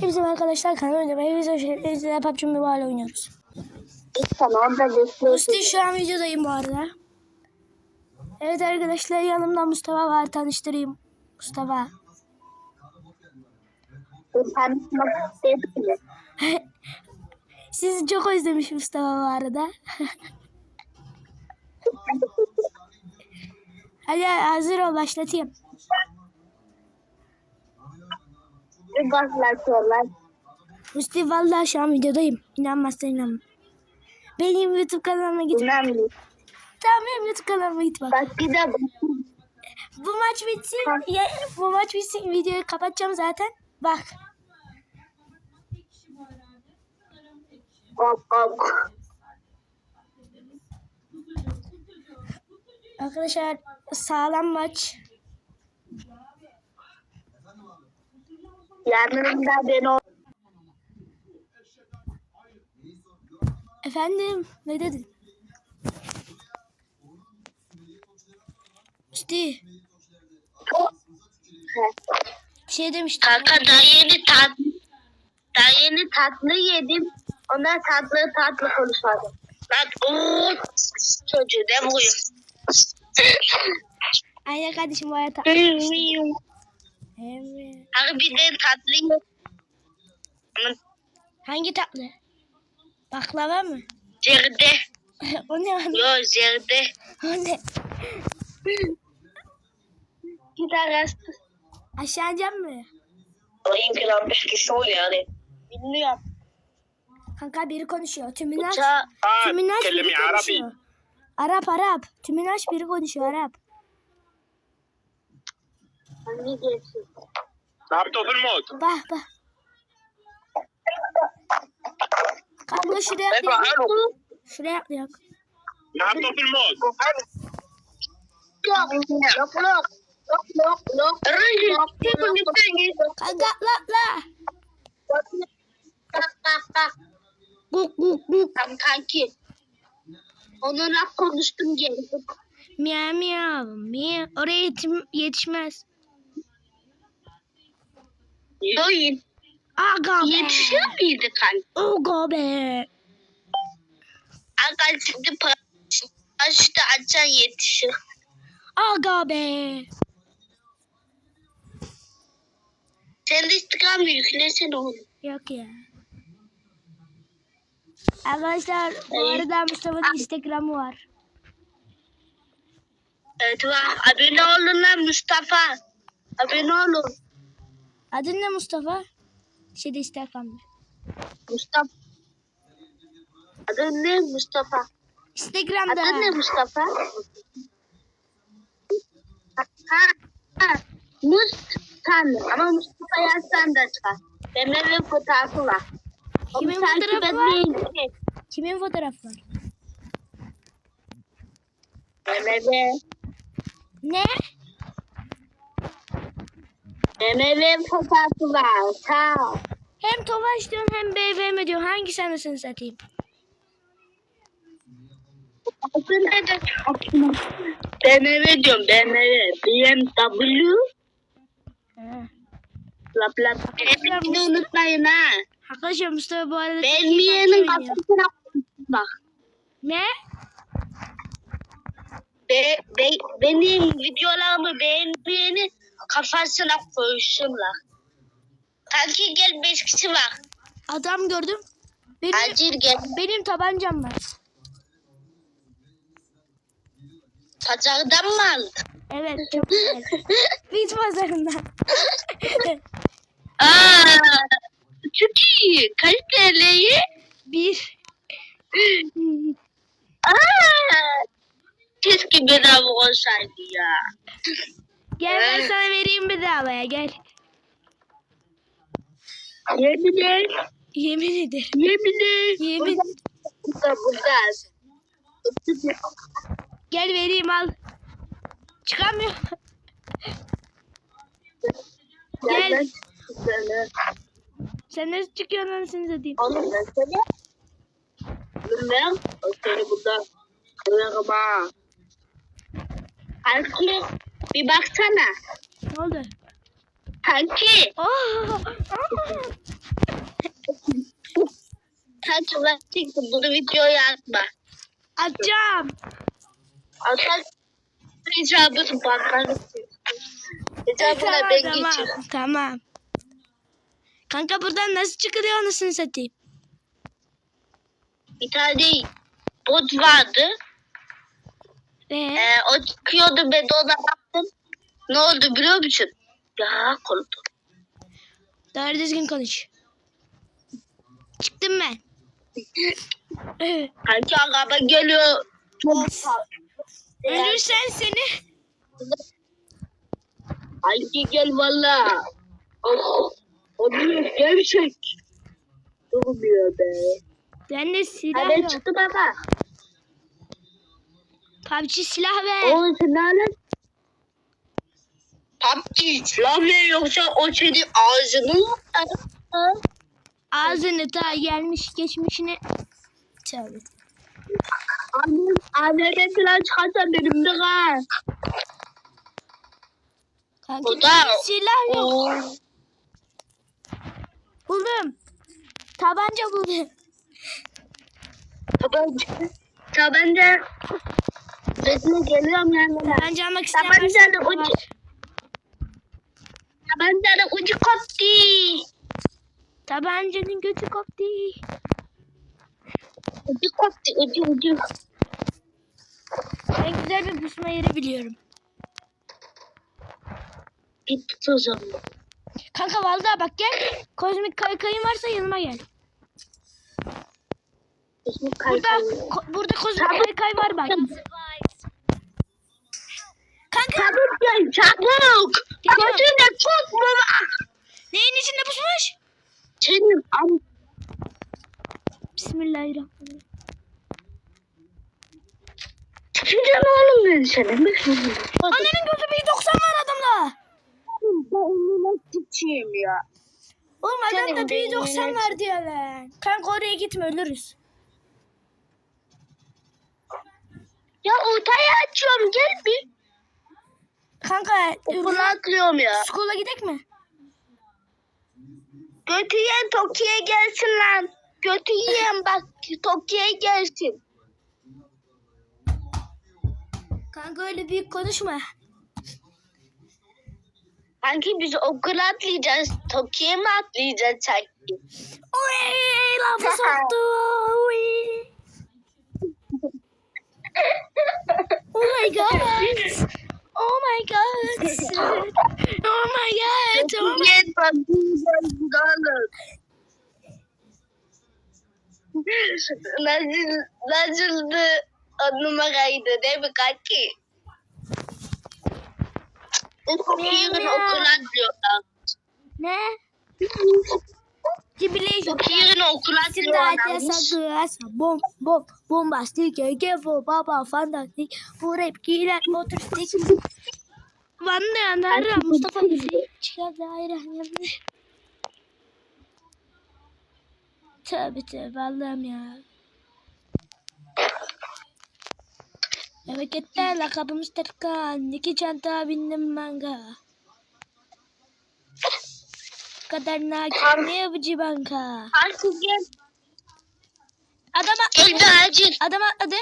Hepsi arkadaşlar kanalıma hepsi hoş geldiniz. Sizlerle PUBG Mobile oynuyoruz. Orada bekliyorsun. Musti şu an videodayım bu arada. Evet arkadaşlar yanımda Mustafa var. Tanıştırayım. Mustafa. Tanışmak istedim. Sizi çok özlemiş Mustafa bu arada. Hadi hazır ol başlatayım. Bir başlatıyorlar. Musti vallahi şu an videodayım. İnanmazsan inanma. Benim YouTube kanalıma git. Önemli. Tamam benim YouTube kanalıma git bak. Bak bir Bu maç bitsin. Ya, bu maç bitsin. Videoyu kapatacağım zaten. Bak. ok ok. Arkadaşlar sağlam maç. Yanımda ben o. Efendim ne dedin? İşte bir şey demiştim. Kanka daha yeni tat daha yeni tatlı yedim. Ondan tatlı tatlı konuşmadım. Lan ooo çocuğu ne vuruyor? Aynen kardeşim bu hayata. Evet. Harbiden tatlı. Hangi tatlı? Baklava mı? Zerde. o ne abi? Yo zerde. O ne? Gider rastı. Aşağı ineceğim mi? Alayım ki lan bir kişi ol yani. Bilmiyorum. Kanka biri konuşuyor. Tüminaş. Uça, Tüminaş biri konuşuyor. Arap Arap. Tüminaş biri konuşuyor Arap. Abi topun mu oldu? Bah bah. Kanka şuraya atlayak. Şuraya atlayak. Abi topun mu oldu? Kanka atla atla. Guk guk guk. Kanki. Onunla konuştum geldim. Miyav miyav miyav. Oraya yetişmez. Yoyin. Aga be. Yetişiyor muydu kanki? Aga be. Aga şimdi başta açan yetişir. Aga be. Sen de Instagram yüklesene onu. Yok ya. Arkadaşlar bu arada Mustafa'nın Instagram'ı var. Evet var. Abone olun lan Mustafa. Abone olun. Adın ne Mustafa? Şeyde Instagram'da. Mustafa. Adın ne Mustafa? Instagram'da. Adın ne Mustafa? Ha, ha. Mustafa. Ama Mustafa yazsan da çıkar. Benim evim fotoğrafı var. Kimin fotoğrafı var? Kimin fotoğrafı var? Benim evim. Ne? Evim fotoğrafı var. Sağ ol. Hem Tofaş diyorsun hem BVM diyorsun. Hangisi anasını satayım? Aslında da BMW diyorum BMW. BMW. Ha. Lap lap. Benimkini unutmayın ha. Arkadaşlar Mustafa bu arada oynuyor. kafasına bak. Ne? Be, be, benim videolarımı beğenmeyeni kafasına koysunlar. Kanki gel beş kişi var. Adam gördüm. Benim, Acil gel. benim tabancam var. Pazardan mı aldın? Evet çok güzel. Bit pazarından. Aa, çok iyi. Kaç TL'yi? Bir. Aa, keşke bedava olsaydı ya. Gel ben sana vereyim bedavaya gel. Yemin et. Yemin ederim. Yemin et. Yemin. Burada burada. Gel vereyim al. Çıkamıyor. Gel. Gel. Sen nasıl çıkıyorsun anasını satayım? Oğlum ben seni. Bilmem. O seni burada. Kırma. Kanki bir baksana. Ne oldu? Kanki. Oh. Kanki ben çektim. Bunu videoya atma. Atacağım. Atak icabını patlarım. İcabına ben tamam, geçirim. tamam. Kanka buradan nasıl çıkılıyor anasını satayım? Bir tane bot vardı. Ve Ee, o çıkıyordu ona baktım. Ne oldu biliyor musun? Ya korktum. doğru düzgün konuş. Çıktım ben. Kanki araba geliyor. Çok Ölürsen seni. Kanki gel valla. Oh, Oluyor gerçek. Durmuyor be. Ben de silah Hadi yok. çıktı baba. PUBG silah ver. Oğlum sen ne alak? PUBG silah ne yoksa o senin ağzını mı? Ağzını ta gelmiş geçmişini. Tövbe. Annem, anneme falan çıkarsa benim de kal. Kanka O da- benim silah yok. Oo. Buldum. Tabanca buldum. Tabanca. Tabanca. Sesine geliyorum yanına. Tabanca almak isteyen Tabancanın varsa ucu. var. Tabancanın ucu koptu. Tabancanın götü koptu. Ucu koptu ucu ucu. Ben güzel bir pusma yeri biliyorum. Bir tut o zaman. Kanka vallahi bak gel. Kozmik kaykayın varsa yanıma gel. Bizim Burada kaykayı. ko- burada kozmik kaykay var bak. Kanka Çabuk gel çabuk. Gözüne çok baba. neyin içinde pusmuş? Senin am Bismillahirrahmanirrahim. Çıkacağım oğlum ben senin. Annenin gözü bir 90 var adamda. Ben tutayım ya. Oğlum Senin adamda bir 90 beynine- var diyor lan. Kanka oraya gitme ölürüz. Ya ortaya açıyorum gel bir. Kanka Okula atlıyorum ya. skula gidek mi? Götü yiyen Tokyo'ya gelsin lan. Götü yiyen bak Tokyo'ya gelsin. Kanka öyle büyük konuşma. Sanki biz okula atlayacağız. Tokyo'ya mı atlayacağız sanki? Uy, lafı soktu. Uy. Oh my god. Oh my god. Oh my god. Oh my atlayacağız. Nasıl, nasıldı o numaraydı değil mi kanki? Tokyo'ya okula atlıyorlar. Ne? Ciudad atlıyorlar. esa bom bom bombastic geffo baba fantastic bu rap girer motorstik Vanne anarra Mustafa bizi çıkar daire yandı. Tövbe tövbe Allah'ım ya. Memlekette lakabımız Terkan. İki çanta bindim manga. Kadar nakin ne yapıcı banka. Kanki gel. Adama Gel de acil. Adam atladı.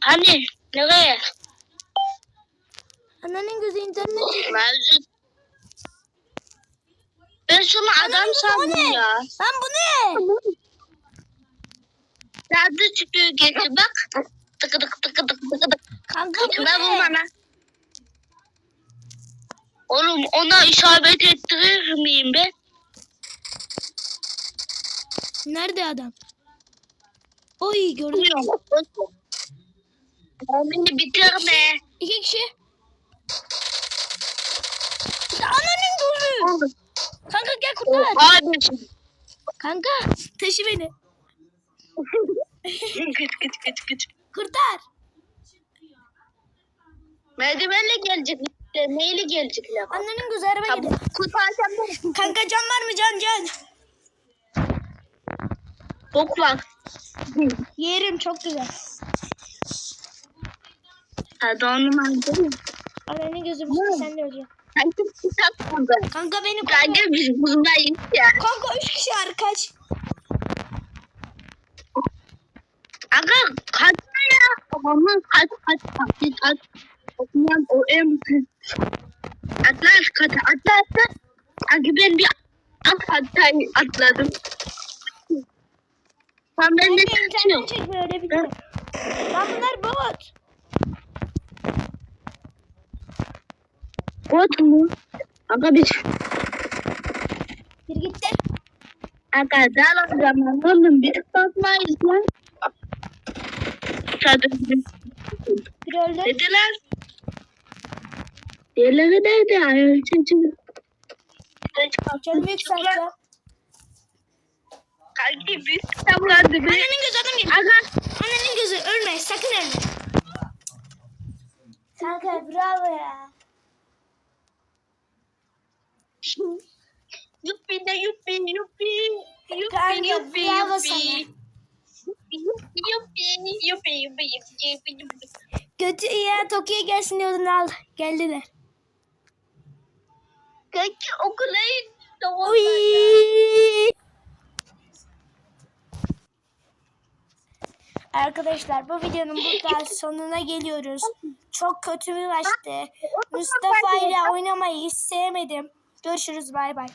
Hani nereye? Annenin gözü internet. Mevcut. Ben şunu adam sandım ya. Lan bu ne? Nerede çıkıyor gece bak. Tıkı tıkı tıkı tıkı tıkı tıkı. Kanka bu Kime bu ne? Oğlum ona isabet ettirir miyim ben? Nerede adam? Oy gördüm. Beni bitirme. İki kişi. Annenin gözü. Kanka gel kurtar. Kardeşim. Kanka taşı beni. Gıç gıç gıç gıç. Kurtar. Merdivenle gelecek. Neyle gelecekler? Annenin gözü araba Tamam. gidiyor. Kurtarsam Kanka can var mı can can? bok var. Yerim çok güzel. Onu aldım. Annenin gözü bu sen de öleceksin. Kanka kitap burada. Kanka beni Kanka biz buradayız ya. Kanka üç kişi kaç. Aga kaç ya? Babamın kaç kaç kaç kaç. Okuyan o en Atla şu kata atla atla. Kanka ben bir at hatayı atladım. Tam ben de öyle bir şey. Lan bunlar bot. Bot mu? Aga biz Bir gitti. Aga daha zaman oğlum biz bakmayız lan. Çadır Bir öldü. dediler. Diğerleri nerede? Ay, çocuğum. Canımı yükselteceğim. Kanki büyük kitaplardı. Annenin gözü adam gibi. Aga Annenin gözü ölme sakın ölme. Kanka bravo ya. Yuppi de yuppi yuppi. Yuppi Kanka, yuppi bravo yuppi. sana. Yuppi yuppi yuppi yuppi yuppi yuppi. Kötü ya Tokyo'ya gelsin diyordun al. Geldiler. Kanki okula. Arkadaşlar bu videonun burada sonuna geliyoruz. Çok kötü bir maçtı. Mustafa ile oynamayı hiç sevmedim. Görüşürüz bay bay.